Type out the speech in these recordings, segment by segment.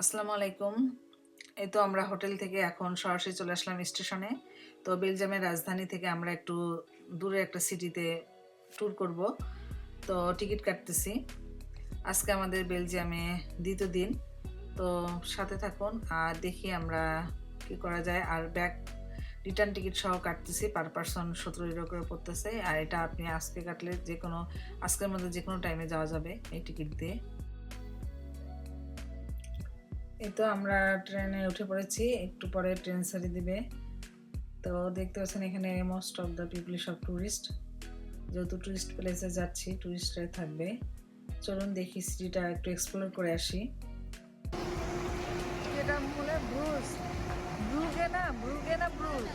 আসসালামু আলাইকুম। এই তো আমরা হোটেল থেকে এখন সরাসরি চলে আসলাম স্টেশনে। তো বেলজিয়ামের রাজধানী থেকে আমরা একটু দূরে একটা সিটিতে ট্যুর করব। তো টিকিট কাটতেছি। আজকে আমাদের বেলজিয়ামে দ্বিতীয় দিন। তো সাথে থাকুন আর দেখি আমরা কি করা যায়। আর ব্যাগ রিটার্ন টিকিট সহ কাটতেছি। পার পারসন সতেরো ইউরো করে পড়তেছে। আর এটা আপনি আজকে কাটলে যে কোনো, আজকের মধ্যে যে কোনো টাইমে যাওয়া যাবে এই টিকিট দিয়ে। এই তো আমরা ট্রেনে উঠে পড়েছি, একটু পরে ট্রেন ছেড়ে দিবে। তো দেখতে পাচ্ছেন এখানে মোস্ট অফ দ্য পিপল সব ট্যুরিস্ট যেহেতু ট্যুরিস্ট প্লেসে যাচ্ছি ট্যুরিস্টরা থাকবে। চলুন দেখি সিটিটা একটু এক্সপ্লোর করে আসি। এটা মনে ব্রুজ ব্রুগে না ব্রুগে না ব্রুজ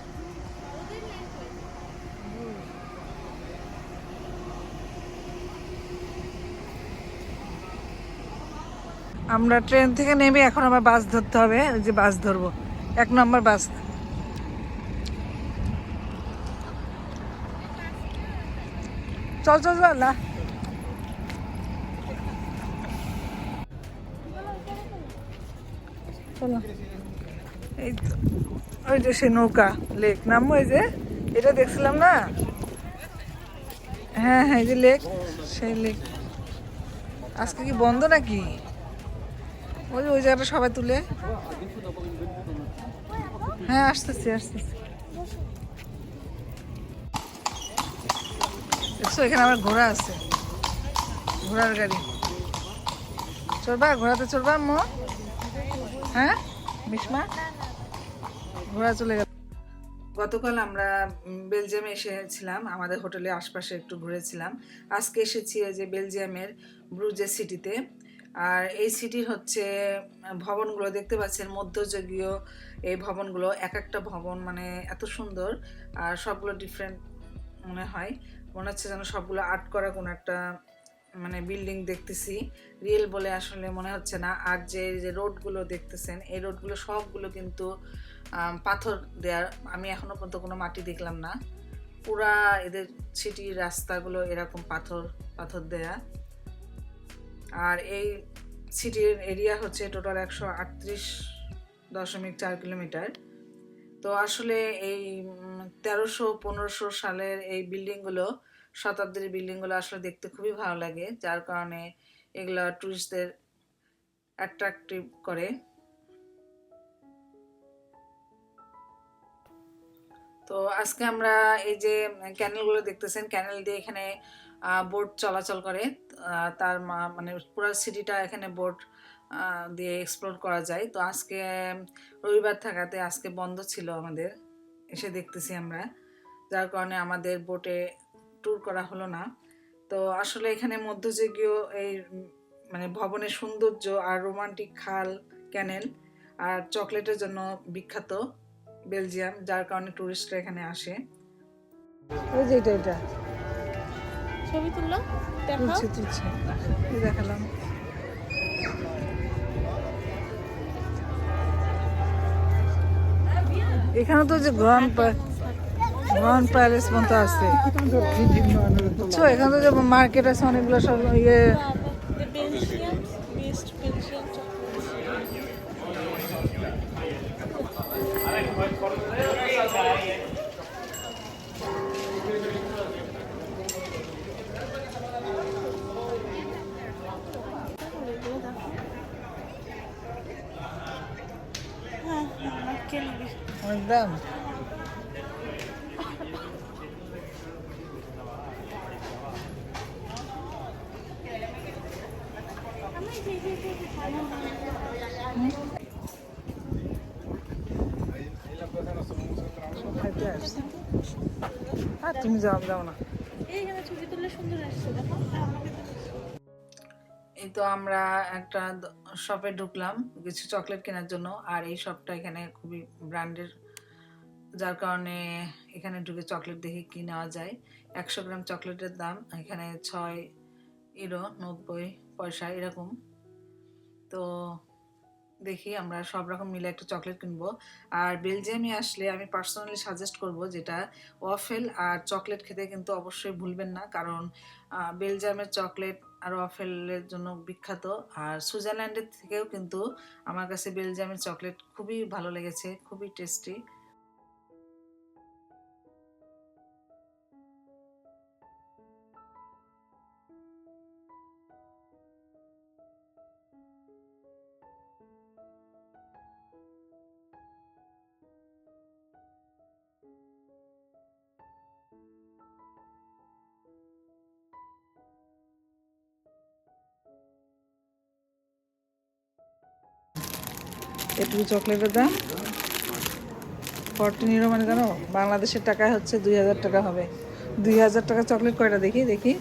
আমরা ট্রেন থেকে নেমে এখন আবার বাস ধরতে হবে, ওই যে বাস ধরবো। এক নম্বর বাস। চল চল চল এই ওই যে সে নৌকা, লেক। নামবো এই যে, এটা দেখছিলাম না? হ্যাঁ হ্যাঁ এই যে লেক, সেই লেক। আজকে কি বন্ধ নাকি? ওই ওই জায়গাটা সবাই তুলে। হ্যাঁ আসতেছি আসতেছি। দেখছ, এখানে আমার ঘোড়া আছে। ঘোড়ার গাড়ি। চড়বা? ঘোড়াতে চড়বা, আম্মু? হ্যাঁ? বিস্মা ঘোড়া চলে গেল। গতকাল আমরা বেলজিয়ামে এসেছিলাম। আমাদের হোটেলের আশপাশে একটু ঘুরেছিলাম। আজকে এসেছি যে বেলজিয়ামের ব্রুজে সিটিতে। আর এই সিটির হচ্ছে ভবনগুলো দেখতে পাচ্ছেন মধ্যযুগীয় এই ভবনগুলো, এক একটা ভবন মানে এত সুন্দর, আর সবগুলো ডিফারেন্ট মনে হয়। মনে হচ্ছে যেন সবগুলো আর্ট করা কোনো একটা মানে বিল্ডিং দেখতেছি। রিয়েল বলে আসলে মনে হচ্ছে না। আর যে যে রোডগুলো দেখতেছেন, এই রোডগুলো সবগুলো কিন্তু পাথর দেওয়ার আমি এখনও পর্যন্ত কোনো মাটি দেখলাম না। পুরা এদের সিটির রাস্তাগুলো এরকম পাথর পাথর দেয়া। আর এই সিটির এরিয়া হচ্ছে টোটাল একশো আটত্রিশ দশমিক চার কিলোমিটার। তো আসলে এই তেরোশো পনেরোশো সালের এই বিল্ডিংগুলো, শতাব্দীর বিল্ডিংগুলো আসলে দেখতে খুবই ভালো লাগে, যার কারণে এগুলো টুরিস্টদের অ্যাট্রাকটিভ করে। তো আজকে আমরা এই যে ক্যানেলগুলো দেখতেছেন ক্যানেল দিয়ে এখানে বোট চলাচল করে। তার মানে পুরো সিটিটা এখানে বোট দিয়ে এক্সপ্লোর করা যায়। তো আজকে রবিবার থাকাতে আজকে বন্ধ ছিল আমাদের। এসে দেখতেছি আমরা। যার কারণে আমাদের বোটে ট্যুর করা হলো না। তো আসলে এখানে মধ্যযুগীয় এই মানে ভবনের সৌন্দর্য আর রোমান্টিক খাল ক্যানেল আর চকলেটের জন্য বিখ্যাত বেলজিয়াম, যার কারণে টুরিস্টরা এখানে আসে। ওই যে এটা। ছবি তুললো তুলছে তুলছে। দেখালাম। এখানে তো যে গ্রান্ড গ্রান্ড প্যালেস মতো আছে। বুঝছ? এখানে তো যে মার্কেট আছে অনেকগুলো সব ইয়ে। দাম তুমি যাও যাও না। এই তো আমরা একটা শপে ঢুকলাম, কিছু চকলেট কেনার জন্য, আর এই শপটা এখানে খুবই ব্র্যান্ডের যার কারণে এখানে ঢুকে চকলেট দেখে কি নেওয়া যায়। একশো গ্রাম চকলেটের দাম, এখানে ছয় ইউরো নব্বই পয়সা, এরকম। তো দেখি আমরা সব রকম মিলে একটা চকলেট কিনবো। আর বেলজিয়ামে আসলে আমি পার্সোনালি সাজেস্ট করব যেটা ওয়াফেল আর চকলেট খেতে কিন্তু অবশ্যই ভুলবেন না, কারণ বেলজিয়ামের চকলেট আর ওয়াফেলের জন্য বিখ্যাত। আর সুইজারল্যান্ডের থেকেও কিন্তু আমার কাছে বেলজিয়ামের চকলেট খুবই ভালো লেগেছে, খুবই টেস্টি। এটুকু চকলেটের দাম? ফর্টিন ইউরো মানে জানো বাংলাদেশের টাকায় হচ্ছে দুই হাজার টাকা হবে। দুই হাজার টাকা চকলেট কয়টা দেখি দেখি?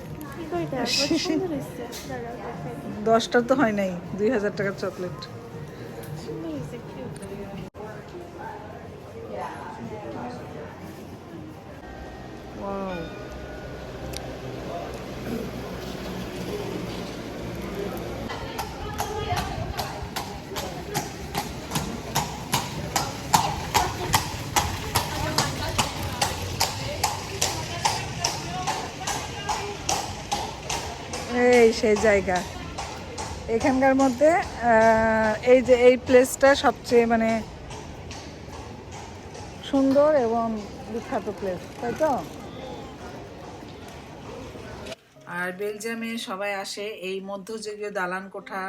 দশটা তো হয় নাই দুই হাজার টাকার চকলেট। এই সেই জায়গা। এখানকার মধ্যে এই যে এই প্লেসটা সবচেয়ে মানে সুন্দর এবং বিখ্যাত প্লেস তাই তো? আর বেলজিয়ামে সবাই আসে, এই মধ্যযুগীয় দালান কোঠা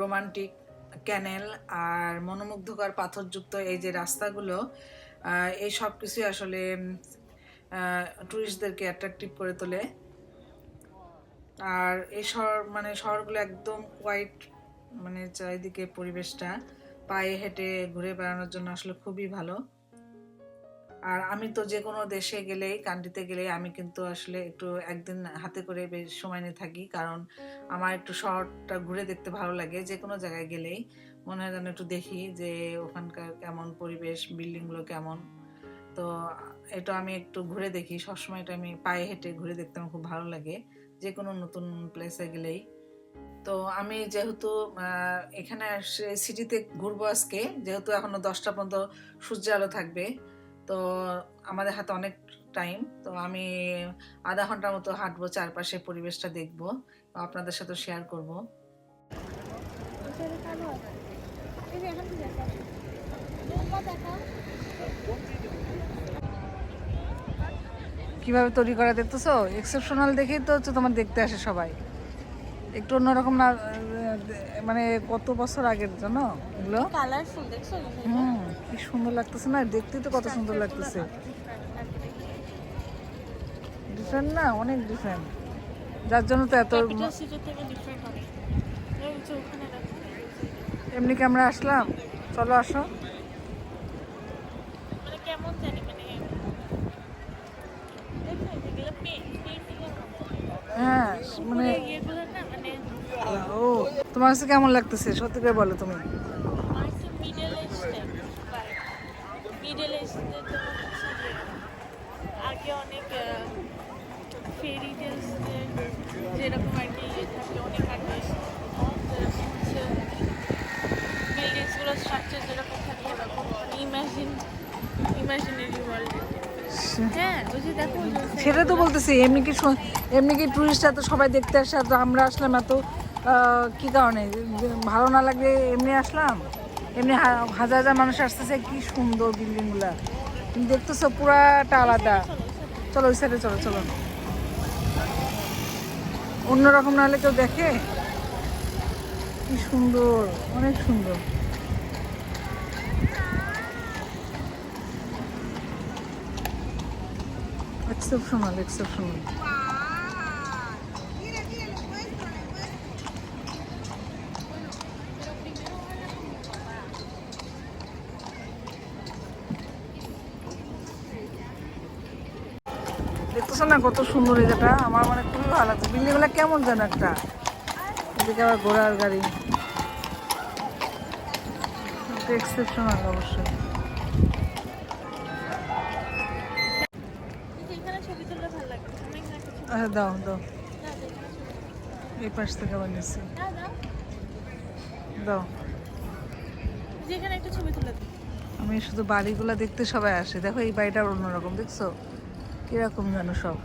রোমান্টিক ক্যানেল আর মনোমুগ্ধকর পাথরযুক্ত এই যে রাস্তাগুলো এই সব কিছুই আসলে টুরিস্টদেরকে অ্যাট্রাকটিভ করে তোলে। আর এই শহর মানে শহরগুলো একদম হোয়াইট মানে চারিদিকে পরিবেশটা, পায়ে হেঁটে ঘুরে বেড়ানোর জন্য আসলে খুবই ভালো। আর আমি তো যে কোনো দেশে গেলেই কান্ট্রিতে গেলেই আমি কিন্তু আসলে একটু একদিন হাতে করে বেশ সময় নিয়ে থাকি। কারণ আমার একটু শহরটা ঘুরে দেখতে ভালো লাগে, যে কোনো জায়গায় গেলেই। মনে হয় যেন একটু দেখি যে ওখানকার কেমন পরিবেশ বিল্ডিংগুলো কেমন। তো এটা আমি একটু ঘুরে দেখি। সবসময় এটা আমি পায়ে হেঁটে ঘুরে দেখতে আমার খুব ভালো লাগে। যে কোনো নতুন প্লেসে গেলেই। তো আমি যেহেতু এখানে সিটিতে ঘুরবো আজকে, যেহেতু এখনও দশটা পর্যন্ত সূর্য আলো থাকবে, তো আমাদের হাতে অনেক টাইম তো আমি আধা ঘণ্টার মতো হাঁটবো, চারপাশে পরিবেশটা দেখব, আপনাদের সাথে শেয়ার করব। কীভাবে তৈরি করা দেখতেছো? এক্সেপশনাল দেখেই তো হচ্ছে তোমার দেখতে আসে সবাই। একটু অন্যরকম না মানে কত বছর আগের জন্য এগুলো? হুম কি সুন্দর লাগতেছে না? দেখতেই তো কত সুন্দর লাগতেছে। ডিফারেন্ট না? অনেক ডিফারেন্ট যার জন্য তো এত এমনি কি আমরা আসলাম? চলো আসো মানে কেমন জানি মানে দেখো এগুলো পেন্টিং এর মতো হ্যাঁ মানে ও, তোমার কাছে কেমন লাগতেছে? সত্যি করে বলো তুমি। আগে অনেক ফেরি টেলসদের যেরকম আর ইয়ে থাকে অনেক আর্টিস্ট যেরকম হচ্ছে বিল্ডিংসগুলো স্ট্রাকচার যেরকম থাকে, ওরকম ইমাজিন ইমাজিনারি ওয়ার্ল্ড হ্যাঁ ওই যে দেখো ওই যে ওই সেটা তো বলতেছি এমনি কি এমনি কি টুরিস্ট এত সবাই দেখতে আসে তো আমরা আসলাম এত কি কারণে? ভালো না লাগলে এমনি আসলাম? এমনি হাজার হাজার মানুষ আসতেছে কি সুন্দর বিল্ডিংগুলা। তুমি দেখতেছো পুরাটা আলাদা। চলো ওই সাইডে চলো চলো। অন্যরকম নাহলে কেউ দেখে? কি সুন্দর অনেক সুন্দর। এক্সেপশনাল এক্সেপশনাল দেখতেছো কত সুন্দর এই আমার মানে খুবই ভালো লাগছে। বিল্ডিংগুলো কেমন যেন একটা। এদিকে আবার ঘোড়ার গাড়ি। এক্সেপশনাল অবশ্যই। হ্যাঁ দাও দাও। এই পাশ থেকে বানিয়েছি দাও যেখানে একটা ছবি তুলে আমি শুধু বাড়িগুলো দেখতে সবাই আসে। দেখো এই বাড়িটা অন্যরকম দেখছ? কীরকম জানো সব।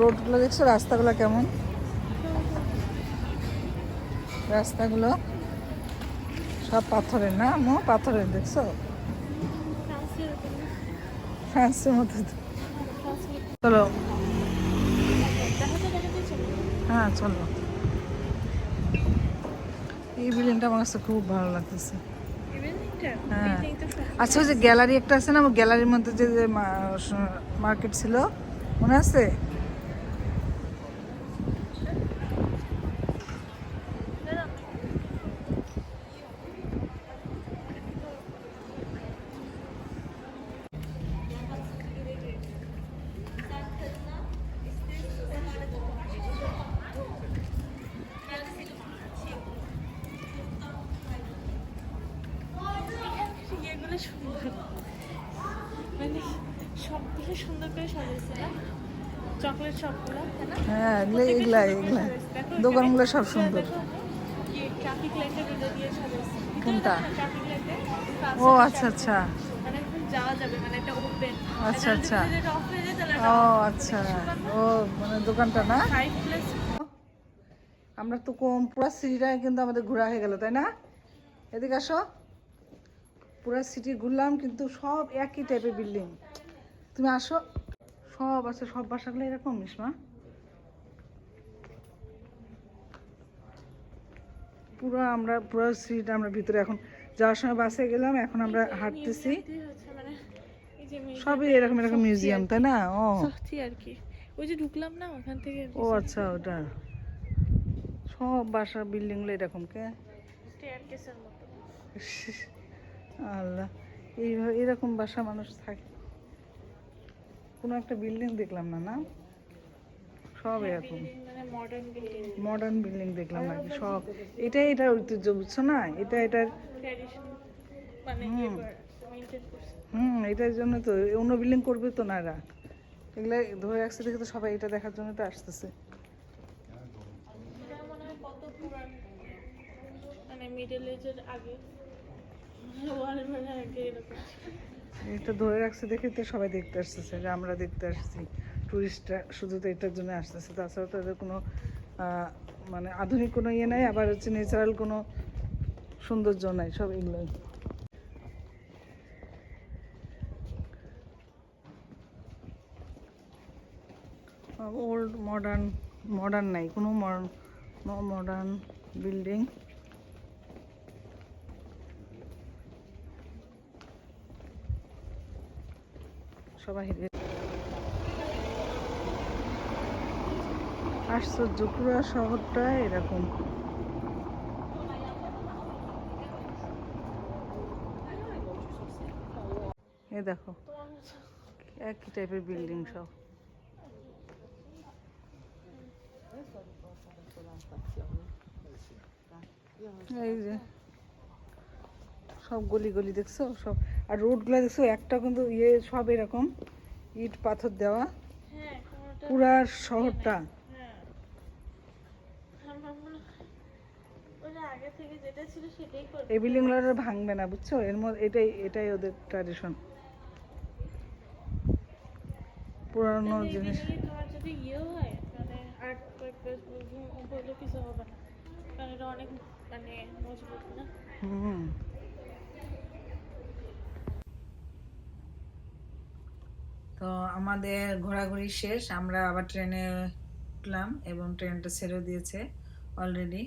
রোডগুলো দেখছ রাস্তাগুলো কেমন? রাস্তাগুলো সব পাথরের না মো পাথরের, দেখছ? ফ্রান্সের মতো চলো। হ্যাঁ চলো। এই বিল্ডিংটা আমার কাছে খুব ভালো লাগতেছে। হ্যাঁ। আচ্ছা ওই যে গ্যালারি একটা আছে না, গ্যালারির মধ্যে যে মার্কেট ছিল, মনে আছে ইয়েগুলো সুন্দর মানে সবগুলো সুন্দর করে সাজিয়েছে না চকলেট হ্যাঁ এগুলো এগুলা এগুলা। দোকানগুলো সব সুন্দর। কোনটা? ও আচ্ছা আচ্ছা। মানে মানে আচ্ছা, আচ্ছা। ও আচ্ছা। ও মানে দোকানটা না? আমরা তো কম পুরা সিটিটা কিন্তু আমাদের ঘোরা হয়ে গেল তাই না? এদিকে আসো। পুরা সিটি ঘুরলাম কিন্তু সব একই টাইপের বিল্ডিং তুমি আসো। সব আছে সব বাসাগুলো এরকম মিসমা? পুরো আমরা পুরো সিটিটা আমরা ভিতরে এখন যাওয়ার সময় বাসে গেলাম এখন আমরা হাঁটতেছি। মানে সবই এরকম এরকম মিউজিয়াম তাই না? ও। আর কি। ওই যে ঢুকলাম না ওখান থেকে ও আচ্ছা ওটা। সব বাসা বিল্ডিংগুলো এরকম কে? আল্লাহ। এইভাবে এরকম বাসা মানুষ থাকে। কোনো একটা বিল্ডিং দেখলাম না না? সব এরকম মডার্ন বিল্ডিং দেখলাম নাকি সব। এটাই এটার ঐতিহ্য, বুঝছ না? এটা এটার হুম। এটার জন্য তো, অন্য বিল্ডিং করবে তো না এরা। এগুলো ধরে রাখছে দেখে তো সবাই এটা দেখার জন্য তো আসতেছে। এটা মনে মিডল এজের আগে। আগে এরকম। এটা ধরে রাখছে দেখে তো সবাই দেখতে আসতেছে, যে আমরা দেখতে আসছি। টুরিস্টরা শুধু তো এটার জন্য আসতেছে। তাছাড়া তো এদের কোনো মানে আধুনিক কোনো ইয়ে নাই, আবার হচ্ছে ন্যাচারাল কোনো সৌন্দর্য নাই, সব এগুলোই ওল্ড মডার্ন মডার্ন নাই, কোনো মডার্ন বিল্ডিং সবাই আশ্চর্য পুরো শহরটা এরকম। এ দেখো, একই টাইপের বিল্ডিং সব। এই যে, সব গলি গলি দেখছ, সব আর রোডগুলো দেখছ একটা কিন্তু ইয়ে সব এরকম ইট পাথর দেওয়া। হ্যাঁ পুরা শহরটা। হ্যাঁ। এই বিল্ডিংগুলো আর ভাঙবে না বুঝছ? এর মধ্যে এটাই এটাই ওদের ট্র্যাডিশন পুরানো জিনিস। ইয়ে মানে অনেক মানে মজবুত না? হুম। তো আমাদের ঘোরাঘুরি শেষ, আমরা আবার ট্রেনে উঠলাম এবং ট্রেনটা ছেড়ে দিয়েছে অলরেডি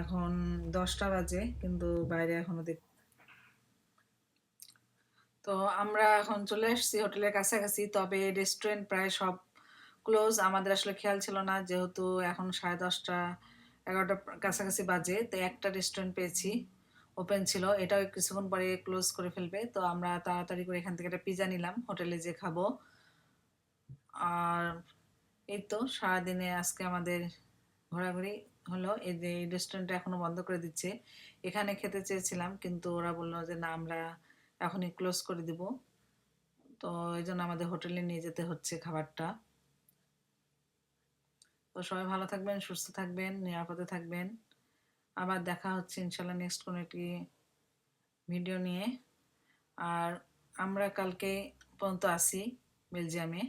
এখন দশটা বাজে, কিন্তু বাইরে এখনও দেখ তো আমরা এখন চলে এসেছি হোটেলের কাছাকাছি, তবে রেস্টুরেন্ট প্রায় সব ক্লোজ আমাদের আসলে খেয়াল ছিল না, যেহেতু এখন সাড়ে দশটা এগারোটা কাছাকাছি বাজে, তো একটা রেস্টুরেন্ট পেয়েছি। ওপেন ছিল, এটাও কিছুক্ষণ পরে ক্লোজ করে ফেলবে। তো আমরা তাড়াতাড়ি করে এখান থেকে একটা পিজা নিলাম, হোটেলে যে খাব। আর এই তো সারাদিনে আজকে আমাদের ঘোরাঘুরি হলো। এই যে এই রেস্টুরেন্টটা এখনও বন্ধ করে দিচ্ছে। এখানে খেতে চেয়েছিলাম, কিন্তু ওরা বলল যে না, আমরা এখনই ক্লোজ করে দিব। তো এই জন্য আমাদের হোটেলে নিয়ে যেতে হচ্ছে খাবারটা। তো সবাই ভালো থাকবেন, সুস্থ থাকবেন, নিরাপদে থাকবেন। আবার দেখা হচ্ছে ইনশাল্লাহ নেক্সট কোনো একটি ভিডিও নিয়ে। আর আমরা কালকে পর্যন্ত আসি বেলজিয়ামে।